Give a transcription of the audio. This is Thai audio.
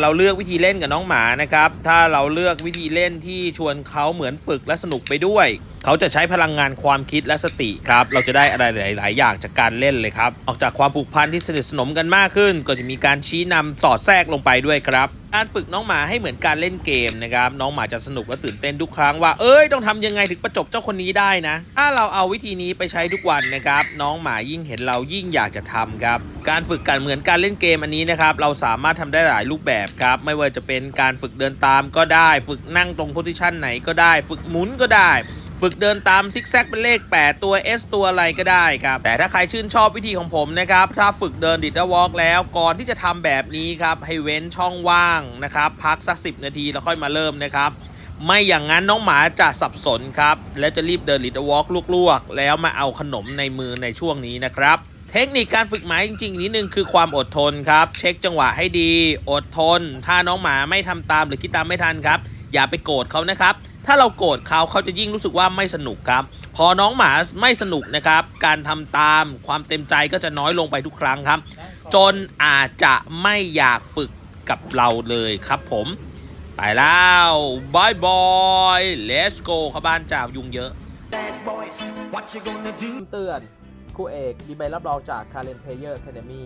เราเลือกวิธีเล่นกับน้องหมานะครับ ถ้าเราเลือกวิธีเล่นที่ชวนเขาเหมือนฝึกและสนุกไปด้วยเขาจะใช้พลังงานความคิดและสติครับ เราจะได้อะไรหลาย ๆ อย่างจากการเล่นเลยครับ ออกจากความผูกพันที่สนิทสนมกันมากขึ้น ก็จะมีการชี้นำสอดแทรกลงไปด้วยครับ การฝึกน้องหมาให้เหมือนการเล่นเกมนะครับ น้องหมาจะสนุกและตื่นเต้นทุกครั้งว่า เอ้ย ต้องทำยังไงถึงประจบเจ้าคนนี้ได้นะ ถ้าเราเอาวิธีนี้ไปใช้ทุกวันนะครับ น้องหมายิ่งเห็นเรายิ่งอยากจะทำครับ การฝึกกันเหมือนการเล่นเกมอันนี้นะครับ เราสามารถทำได้หลายรูปแบบครับ ไม่ว่าจะเป็นการฝึกเดินตามก็ได้ ฝึกนั่งตรงโพสิชันไหนก็ได้ ฝึกหมุนก็ได้ ฝึกเดินตามซิกแซกเป็นเลข 8 ตัว S ตัวอะไรก็ได้ครับ แต่ถ้าใครชื่นชอบวิธีของผมนะครับ ถ้าฝึกเดินดิดวอล์กแล้ว ก่อนที่จะทำแบบนี้ครับ ให้เว้นช่องว่างนะครับ พักสัก 10 นาทีแล้วค่อยมาเริ่มนะครับไม่อย่างนั้นน้องหมาจะสับสนครับ แล้วจะรีบเดินลิดวอล์กลวกๆ แล้วมาเอาขนมในมือในช่วงนี้นะครับ เทคนิคการฝึกหมาจริงๆนิดนึงคือความอดทนครับ เช็คจังหวะให้ดี อดทน ถ้าน้องหมาไม่ทำตามหรือคิดตามไม่ทันครับ อย่าไปโกรธเขานะครับ ถ้าเราโกรธเขาเขาจะยิ่งรู้สึกว่าไม่สนุกครับ พอน้องหมาไม่สนุกนะครับ การทำตามความเต็มใจก็จะน้อยลงไปทุกครั้งครับ จนอาจจะไม่อยากฝึกกับเราเลยครับผม ไปแล้วบายบาย let's go เข้าบ้านจ่าวยุงเยอะ Bad boys, what you gonna do? เตือนครูเอก มีใบรับรองจาก Karen Player Academy